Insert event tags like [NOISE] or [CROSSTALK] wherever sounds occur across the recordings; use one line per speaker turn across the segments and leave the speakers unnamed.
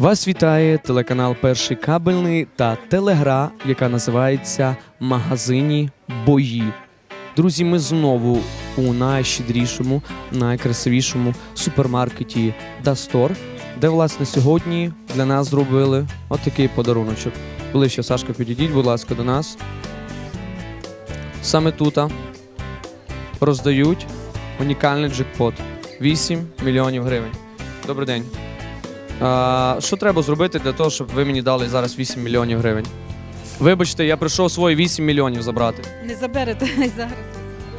Вас вітає телеканал Перший кабельний та телегра, яка називається Магазині Бої. Друзі, ми знову у найщедрішому, найкрасивішому супермаркеті Дастор, де власне сьогодні для нас зробили отакий подаруночок. Ближче, Сашка, підійдіть, будь ласка, до нас. Саме тут роздають унікальний джекпот 8 мільйонів гривень. Добрий день. А, що треба зробити для того, щоб ви мені дали зараз 8 мільйонів гривень? Вибачте, я прийшов свої 8 мільйонів забрати.
Не заберете [LAUGHS] зараз.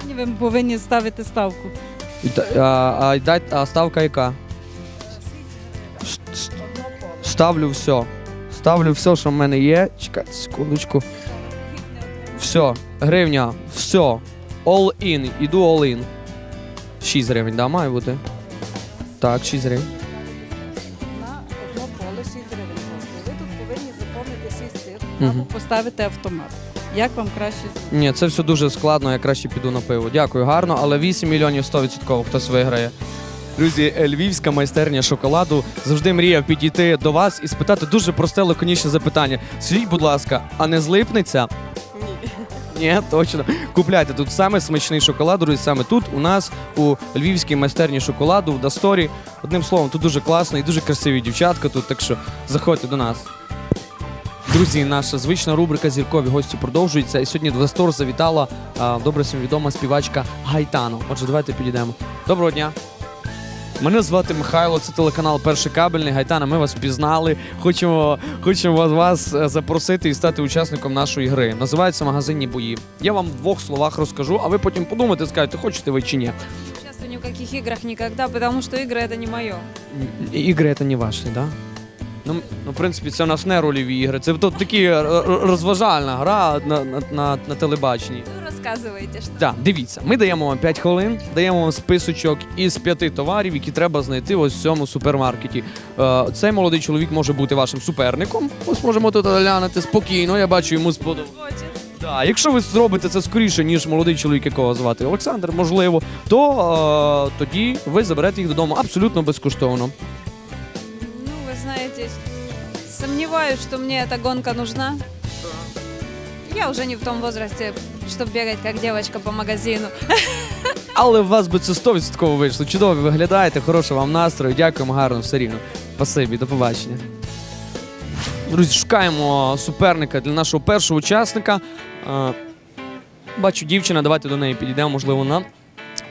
Сьогодні ви повинні ставити ставку.
І та- А, а, дай- а ставка яка? С- с- Ставлю все. Ставлю все, що в мене є. Чекайте секундочку. Все, гривня, все. All in. Іду all in. 6 гривень, да, має бути? Так, 6 гривень.
Або поставити автомат. Як вам краще?
Ні, це все дуже складно, я краще піду на пиво. Дякую, гарно, але 8 мільйонів 100% хтось виграє. Друзі, львівська майстерня шоколаду завжди мріяв підійти до вас і спитати дуже просте лаконічне запитання. Скажіть, будь ласка, а не злипнеться? Ні. Ні, точно. Купляйте тут саме смачний шоколад, друзі, саме тут у нас у львівській майстерні шоколаду в Дасторі. Одним словом, тут дуже класно і дуже красиві дівчатка тут, так що заходьте до нас. Друзі, наша звична рубрика Зіркові гості продовжується. І сьогодні до Дастор завітала а, добре всім відома співачка Гайтано. Отже, давайте підійдемо. Доброго дня. Мене звати Михайло, це телеканал Перший кабельний. Гайтана, ми вас впізнали. Хочемо, хочемо вас, е, запросити і стати учасником нашої гри. Називається магазинні бої. Я вам в двох словах розкажу, а ви потім подумайте, скажете, хочете ви чи ні.
Участвую ни в каких играх никогда, потому что игры это не мое.
І- Ігри це не ваші, так? Да? Ну, ну, в принципі, це у нас не рольові ігри. Це тут такі е, розважальна гра на, на, на, на телебаченні.
Ну, рассказывайте, что.
Так, дивіться, ми даємо вам 5 хвилин, даємо вам списочок із п'яти товарів, які треба знайти ось в цьому супермаркеті. Е, цей молодий чоловік може бути вашим суперником. Ось можемо тут глянути спокійно. Я бачу, йому сподобалося.
Хочет.
Да, якщо ви зробите це скоріше, ніж молодий чоловік, якого звати Олександр, можливо, то е, тоді ви заберете їх додому абсолютно безкоштовно.
Сомневаюсь, что мне эта гонка нужна. Я уже не в том возрасте, чтобы бегать как девочка по магазину. [LAUGHS]
Але в вас би це 100% вийшло. Чудово ви виглядаєте, хорошого вам настрою. Дякуємо, гарно, все рівно. Спасибі, до побачення. Друзі, шукаємо суперника для нашого першого учасника. Е, Бачу, дівчина, давайте до неї підійдемо, можливо, вона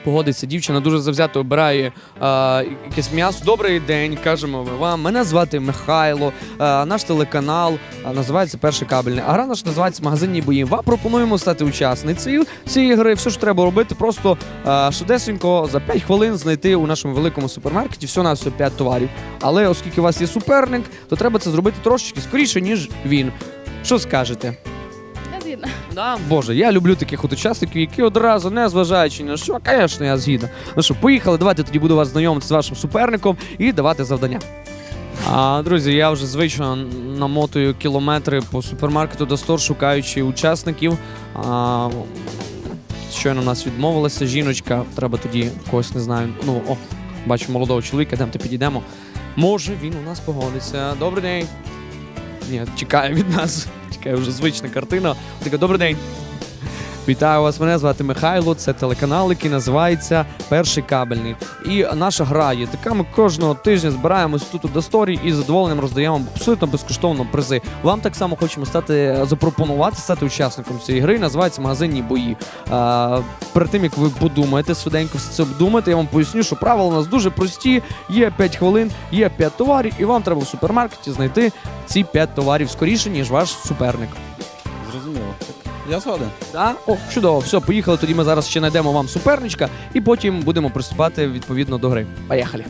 погодиться. Дівчина дуже завзято обирає е, якесь м'ясо. Добрий день, кажемо ми вам. Мене звати Михайло, е, наш телеканал е, називається Перший кабельний. А гра наша називається Магазинні бої. Вам пропонуємо стати учасницею цієї гри. Все, що треба робити, просто е, швидесенько за 5 хвилин знайти у нашому великому супермаркеті всього на все 5 товарів. Але оскільки у вас є суперник, то треба це зробити трошечки скоріше, ніж він. Що скажете?
Згідна.
Да, Боже, я люблю таких от учасників, які одразу, не зважаючи на що, звісно, я згідна. Ну що, поїхали, давайте тоді буду вас знайомити з вашим суперником і давати завдання. А, друзі, я вже звично намотую кілометри по супермаркету до стор, шукаючи учасників. А, щойно у нас відмовилася жіночка, треба тоді когось не знаю. Ну, о, бачу молодого чоловіка, там підійдемо. Може, він у нас погодиться. Добрий день. Ні, чекає від нас. Чекає вже звична картина. Така, добрий день. Вітаю вас, мене звати Михайло. Це телеканал, який називається Перший кабельний. І наша гра є така. Ми кожного тижня збираємось тут у Досторі і з задоволенням роздаємо абсолютно безкоштовно призи. Вам так само хочемо стати запропонувати стати учасником цієї гри. Називається магазинні бої. А, перед тим як ви подумаєте, швиденько все це обдумаєте, я вам поясню, що правила у нас дуже прості. Є 5 хвилин, є 5 товарів, і вам треба в супермаркеті знайти ці 5 товарів скоріше, ніж ваш суперник.
Зрозуміло. Так, я згоден.
Да? О, чудово, все, поїхали. Тоді ми зараз ще знайдемо вам суперничка і потім будемо приступати відповідно до гри. Поїхали.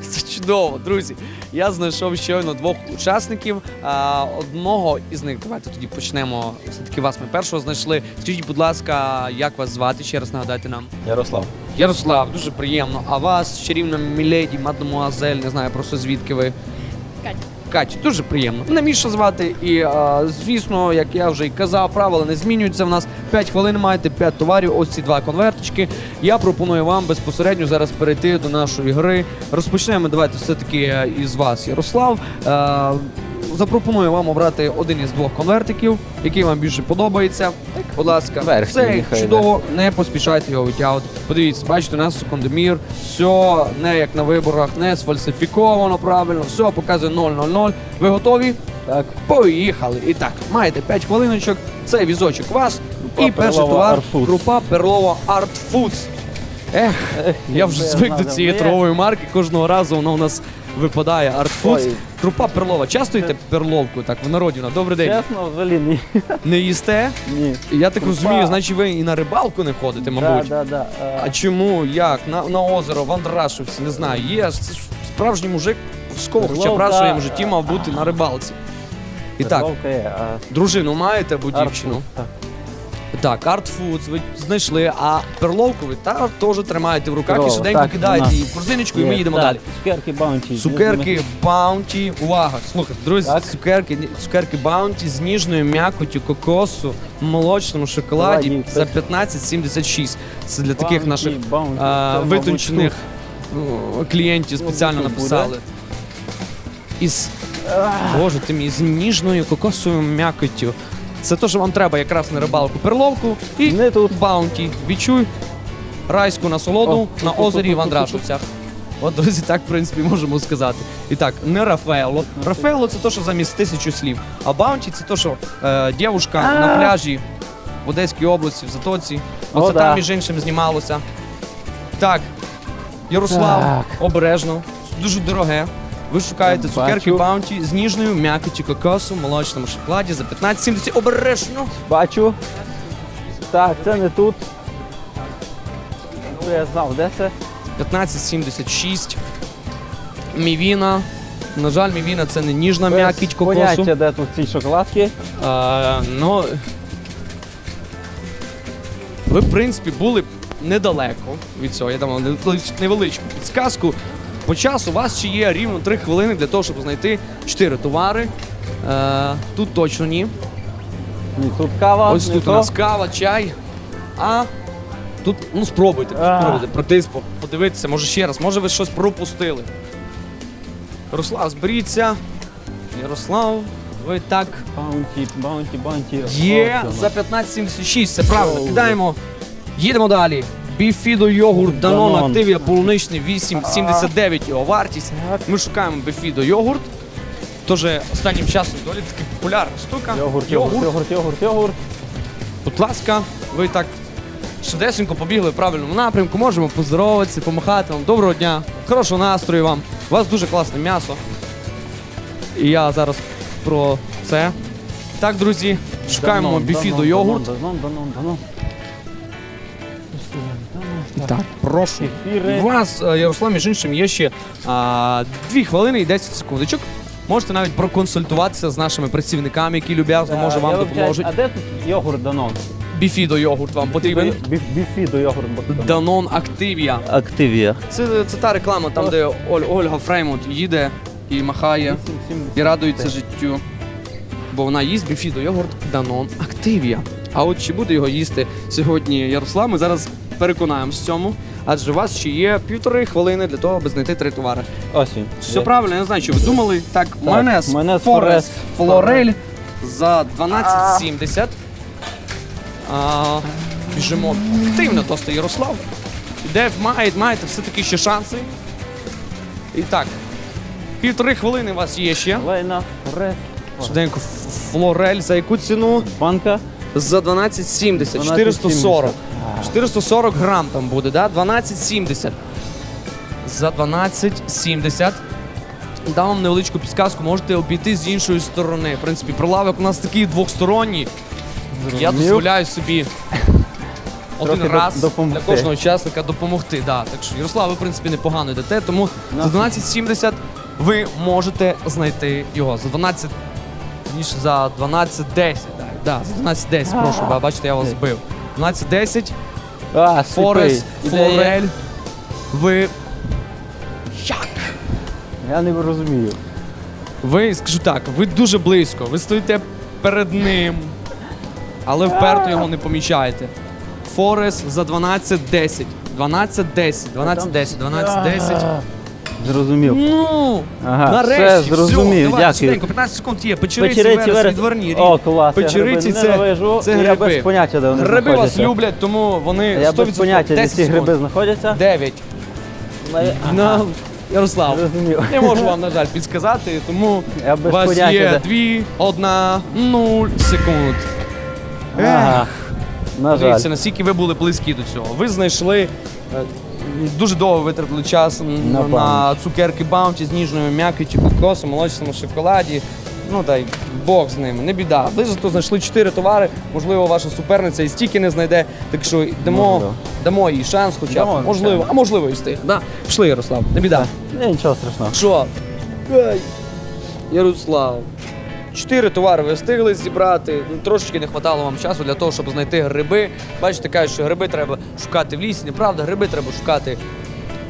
[LAUGHS] Це чудово, друзі. Я знайшов щойно двох учасників. А, одного із них, давайте тоді почнемо. Все-таки вас ми першого знайшли. Скажіть, будь ласка, як вас звати? Ще раз нагадайте нам.
Ярослав.
Ярослав, дуже приємно. А вас, чарівна міледі, мадемуазель, не знаю просто звідки ви.
Катя.
Катю, дуже приємно. Мене Міша звати, і звісно, як я вже і казав, правила не змінюються. В нас 5 хвилин маєте 5 товарів, ось ці два конвертички. Я пропоную вам безпосередньо зараз перейти до нашої гри. Розпочнемо давайте все-таки е, із вас, Ярослав. Е, запропоную вам обрати один із двох конвертиків, який вам більше подобається. Будь ласка,
Верхній
все
нехай
чудово, не поспішайте його витягувати. Подивіться, бачите, у нас секундомір, все не як на виборах, не сфальсифіковано правильно, все показує 000. Ви готові?
Так.
Поїхали. І так, маєте 5 хвилиночок, цей візочок вас.
Крупа
і перший
перлова
товар
Art Foods.
крупа перлова Art Foods. Ех, я вже звик до цієї торгової марки, кожного разу воно у нас випадає.
Ой.
Крупа перлова. Часто їте перловку, так, в народі. на Добрий день.
Чесно, взагалі ні. [LAUGHS]
Не їсте?
Ні.
Я так
Крупа.
розумію, значить ви і на рибалку не ходите, мабуть.
Да, да, да. Е,
А чому? Як? На, на озеро, в Андрашівці, не знаю. Є ж це ж справжній мужик в сковах, хоча б раз в своєму житті мав бути на рибалці. І так,
перловка є, а
дружину маєте або дівчину?
Артфуд, Так.
Так, Art Foods ви знайшли, а перловку ви та теж тримаєте в руках і
Перлова,
швиденько
так,
кидаєте
вона
її в корзиночку, і ми їдемо далі.
Цукерки баунті.
Цукерки Bounty, увага, слухайте, друзі,
Так.
цукерки, цукерки Bounty з ніжною м'якоттю кокосу, в молочному шоколаді
Давай,
за 15,76. Це для таких наших а, витончених ну, клієнтів спеціально
Мабуть, тут
написали. Із Боже, ти мій з ніжною кокосовою м'якоттю. Це те, що вам треба якраз на рибалку перловку і
Не тут.
баунті. Відчуй райську насолоду
О,
на озері в
тут,
Андрашівцях. От, друзі, так, в принципі, можемо сказати. І так, не Рафаело. Рафаело це те, що замість тисячу слів. А баунті це те, що е, дівушка на пляжі в Одеській області, в Затоці.
О,
Оце
да.
там між іншим знімалося. Так, Ярослав,
Так.
обережно, дуже дороге. Ви шукаєте цукерки
бачу.
Баунті з ніжною м'якоттю кокосу в молочному шоколаді за 15,70. Обережно!
Бачу. Так, це не тут. Ну, Я знав, де це?
15,76. Мівіна. На жаль, мівіна це не ніжна м'якіть кокосу.
Поняття, де тут ці шоколадки.
А, ну, ви, в принципі, були недалеко від цього. Я дам вам невеличку підсказку. По часу у вас ще є рівно 3 хвилини для того, щоб знайти 4 товари. Е, тут точно ні.
Ні, тут кава.
Ось
не
тут
то.
у нас кава, чай. А тут, ну спробуйте,
А.
спробуйте, пройтись, по- подивитися, може ще раз, може ви щось пропустили. Ярослав, зберіться. Ярослав, ви так.
Баунті, баунті, баунті.
Є за 15,76, це правильно. Кидаємо. Їдемо далі. Біфідо йогурт Данон
Данон.
Активія полуничний 8,79 його вартість. Ми шукаємо Біфідо йогурт. Тож останнім часом доволі таки популярна штука.
Йогурт, йогурт, йогурт, йогурт, йогурт.
Будь ласка, ви так швидесенько побігли в правильному напрямку. Можемо поздороватися, помахати вам. Доброго дня, хорошого настрою вам. У вас дуже класне м'ясо. І я зараз про це. Так, друзі, шукаємо
Данон,
біфідо
Данон,
йогурт.
Данон, Данон, Данон.
Так, прошу.
Ефіри.
У вас, е, Ярослав, між іншим, є ще а, 2 хвилини і 10 секундочок. Можете навіть проконсультуватися з нашими працівниками, які люб'язно, може,
Е,
вам допоможуть.
А де тут йогурт Данон?
Біфідо йогурт вам потрібен.
Біфідо йогурт. Данон.
Данон Активія.
Активія.
Це, це та реклама, там, де Оль, Ольга Фреймут їде і махає, і радується життю. Бо вона їсть біфідо йогурт Данон Активія. А от чи буде його їсти сьогодні Ярослав, ми зараз переконаємось в цьому. Адже у вас ще є півтори хвилини для того, аби знайти три товари.
Ось він.
Все правильно, я не знаю, що ви думали. Так, майонез,
майонез
Форес,
Форес.
Флорель за 12,70. А, біжимо активно, просто Ярослав. Де має, маєте все-таки ще шанси. І так, півтори хвилини у вас є ще.
Лейна, Форес.
Швиденько, Флорель за яку ціну?
Банка.
За 12,70, 440. 440 грам там буде, да? 12,70. За 12,70. Дам вам невеличку підсказку, можете обійти з іншої сторони. В принципі, прилавок у нас такий двохсторонній. Я дозволяю собі один
Трохи
раз
допомогти.
для кожного учасника допомогти. Да. Так що, Ярослав, ви, в принципі, непогано йдете, тому
Ну.
за 12,70 ви можете знайти його. За 12, ніж за 12,10. Так, да, за 12,10, прошу, ба- бачите, я вас збив. 12,10,
А,
Форес,
сліпий. Ідея.
Флорель. Ви. Як?
Я не розумію.
Ви скажу так, ви дуже близько, ви стоїте перед ним, але вперто його не помічаєте. Форес за 12-10. 12-10, 12-10, 12-10.
Зрозумів.
Ну,
Ага,
нарешті,
все, зрозумів,
давай,
дякую.
швиденько, 15 секунд є. Печериці,
Печериці
верес,
верес.
відварні.
О, клас.
Печериці
я
це-
гриби ненавижу,
це
і Я без поняття, де вони
Гриби вас
знаходяться.
люблять, тому вони 100%
без поняття, де
10
ці гриби знаходяться.
9.
Ага,
Ну, Ярослав,
Зрозумів.
не можу вам, [LAUGHS] на жаль, підсказати, тому
Я
у
без
вас
поняття,
є
де.
2, 1, 0 секунд.
Ага. На жаль.
Дивіться, наскільки ви були близькі до цього. Ви знайшли е, дуже довго витратили час
Напевно.
на цукерки Баунті з ніжною м'якістю, кокосом, молочному шоколаді. Ну та й Бог з ними, не біда. Ви зато знайшли чотири товари. Можливо, ваша суперниця і стільки не знайде. Так що дамо,
Можливо.
дамо їй шанс, хоча б
Дамо,
можливо, а можливо, і встиг. Да. Пішли, Ярослав, не біда.
Ні, нічого страшного.
Що? Ай, Ярослав. Чотири товари ви встигли зібрати. Ну, трошечки не вистачало вам часу для того, щоб знайти гриби. Бачите, кажуть, що гриби треба шукати в лісі. Неправда, гриби треба шукати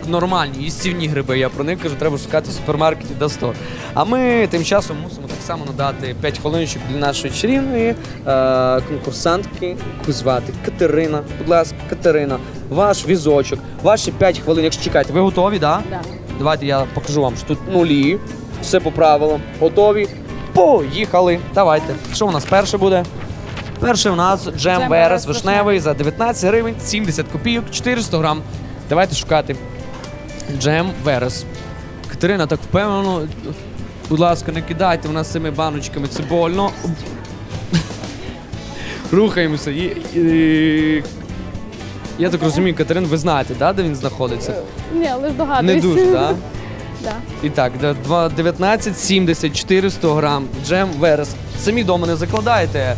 нормальні, їстівні гриби. Я про них кажу, треба шукати в супермаркеті до 100. А ми тим часом мусимо так само надати 5 хвилиночок для нашої чарівної е, конкурсантки, яку звати Катерина. Будь ласка, Катерина, ваш візочок, ваші 5 хвилин. Якщо чекаєте, ви готові, так? Да?
Да.
Давайте я покажу вам, що тут нулі. Все по правилам. Готові. Поїхали. Давайте. Що у нас перше буде? Перше у нас джем верес вишневий за 19 гривень, 70 копійок, 400 грам. Давайте шукати. Джем верес. Катерина так впевнено. Будь ласка, не кидайте в нас цими баночками, це больно. [LAUGHS] Рухаємося. І, і... Я так розумію, Катерин, ви знаєте, да, де він знаходиться?
Ні, але ж
Не дуже, так?
Да.
І так, де два- 19, 70, 400 грам, джем верес. Самі дома не закладаєте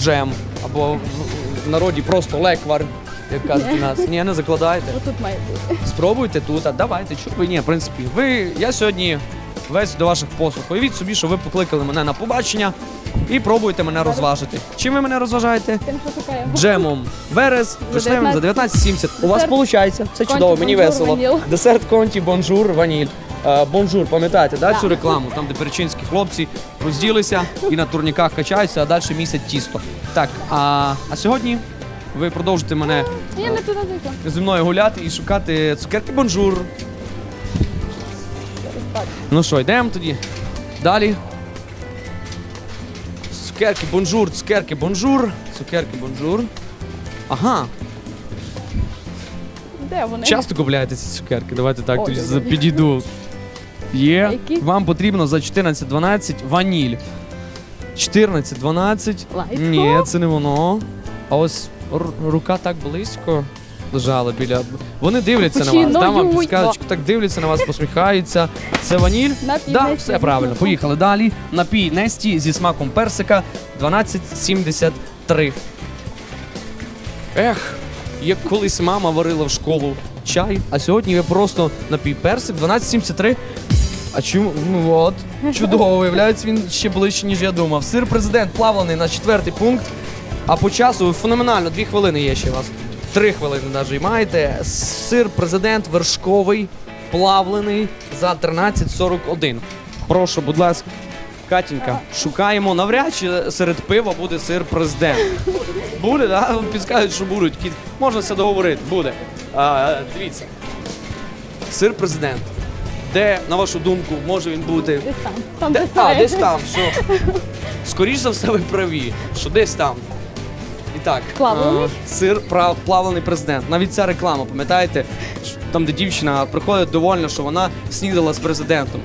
джем або в- народі просто леквар, як кажуть у нас. Ні, не закладаєте.
Отут має бути.
Спробуйте тут, а давайте, чого ви ні, в принципі. Ви, я сьогодні весь до ваших послуг. Уявіть собі, що ви покликали мене на побачення і пробуєте мене розважити. Чим ви мене розважаєте?
Тим, що шукаємо.
Джемом верес,
За
за 19,70. У вас виходить, це чудово, мені весело. Десерт конті, бонжур, ваніль. Е, Бонжур, пам'ятаєте, да, цю рекламу, там, де перечинські хлопці розділися і на турніках качаються, а далі місять тісто. Так, а, а сьогодні ви продовжите мене
Ні, не туди не
зі мною гуляти і шукати цукерки бонжур. Ну що, йдемо тоді. Далі. Цукерки бонжур, цукерки бонжур, цукерки бонжур. Ага,
Де вони?
часто купляєте ці цукерки? Давайте так
Ой,
тоді
ой, ой.
підійду. Є.
Які?
Вам потрібно за 14-12 ваніль. 14-12.
Лайт.
Ні, це не воно. А ось р- рука так близько лежала біля. Вони дивляться на вас.
Капучино,
Дам вам
юй.
підсказочку, так дивляться на вас, посміхаються. Це ваніль?
Напій
Да,
Несті
все
зі
правильно.
смаком.
Поїхали далі. Напій Несті зі смаком персика 12,73. Ех, як колись мама варила в школу чай, а сьогодні ви просто напій персик 12,73. А чому? Ну от, чудово, виявляється, він ще ближче, ніж я думав. Сир президент плавлений на четвертий пункт. А по часу феноменально, дві хвилини є ще у вас. Три хвилини навіть маєте. Сир президент вершковий, плавлений за 13,41. Прошу, будь ласка. Катінька, шукаємо навряд чи серед пива буде сир президент. Буде, да? Підскажуть, що будуть. Можна все договорити, буде. А, дивіться. Сир президент. Де, на вашу думку, може він бути?
Десь там. Там
Де? А, десь там, все. Скоріше за все, ви праві, що десь там. І так,
Плавлений?
е, сир прав- плавлений президент. Навіть ця реклама, пам'ятаєте, Ш- там, де дівчина приходить довольна, що вона снідала з президентом.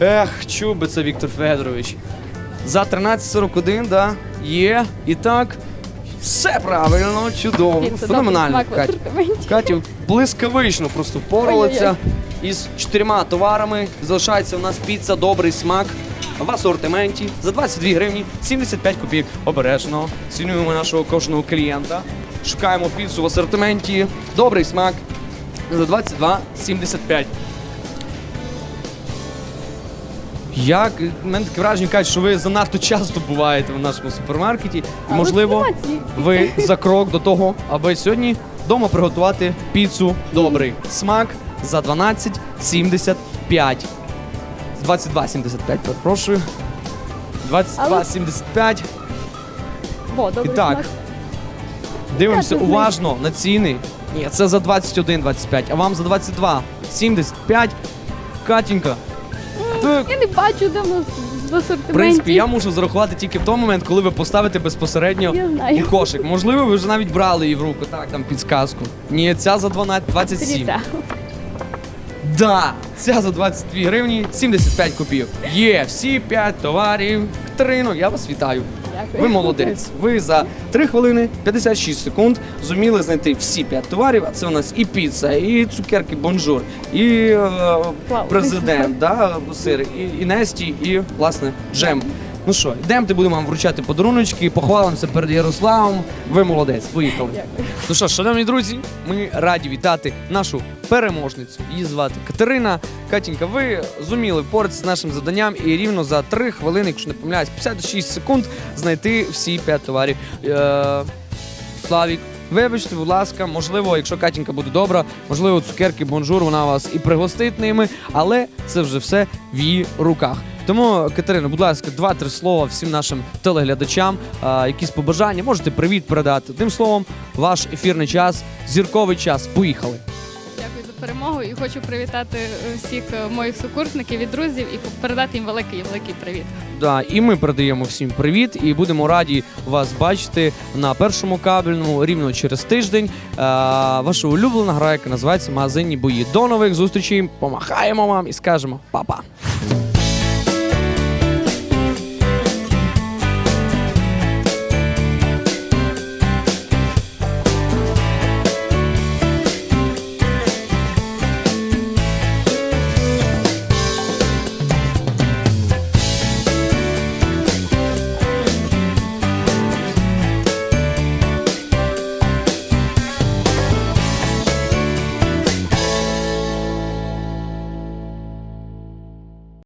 Ех, чув би це Віктор Федорович. За 13.41, да, є. І так, все правильно, чудово, феноменально. Катя блискавично просто впоралася із чотирма товарами. Залишається у нас піца Добрий смак в асортименті за 22 гривні 75 копійок. Обережно цінуємо нашого кожного клієнта. Шукаємо піцу в асортименті. Добрий смак за 22,75. Як мене таке враження кажуть, що ви занадто часто буваєте в нашому супермаркеті. І, можливо, ви за крок до того, аби сьогодні вдома приготувати піцу добрий смак за 12,75. 22,75, перепрошую. 22,75.
О, добре.
І так.
знак.
Дивимося уважно на ціни. Ні, це за 21,25, а вам за 22,75. Катінька.
Я не бачу, де в нас в асортименті.
в принципі, я можу зарахувати тільки в той момент, коли ви поставите безпосередньо
Я
у кошик. Можливо, ви вже навіть брали її в руку, так, там підсказку. Ні, ця за 12, 27.
Дивіться.
Да, ця за 22 гривні 75 копійок. Є всі 5 товарів. Катерино, я вас вітаю. Ви молодець. Ви за 3 хвилини 56 секунд зуміли знайти всі 5 товарів. А це у нас і піца, і цукерки бонжур, і е, президент, да, сир, і, і Несті, і власне джем. Ну що, йдемте, будемо вам вручати подаруночки, похвалимося перед Ярославом. Ви молодець, поїхали. Ну що, шановні друзі, ми раді вітати нашу переможницю. Її звати Катерина. Катінька, ви зуміли впоратися з нашим завданням і рівно за 3 хвилини, якщо не помиляюсь, 56 секунд знайти всі 5 товарів. Е, Славік, вибачте, будь ласка, можливо, якщо Катінька буде добра, можливо, цукерки бонжур, вона вас і пригостить ними, але це вже все в її руках. Тому, Катерина, будь ласка, два-три слова всім нашим телеглядачам, а, якісь побажання, можете привіт передати. Тим словом, ваш ефірний час, зірковий час. Поїхали.
Дякую за перемогу і хочу привітати всіх е, моїх сукурсників і друзів і передати їм великий великий привіт.
Да, і ми передаємо всім привіт і будемо раді вас бачити на першому кабельному рівно через тиждень. Е, ваша улюблена гра, яка називається Магазинні бої. До нових зустрічей. Помахаємо вам і скажемо па-па.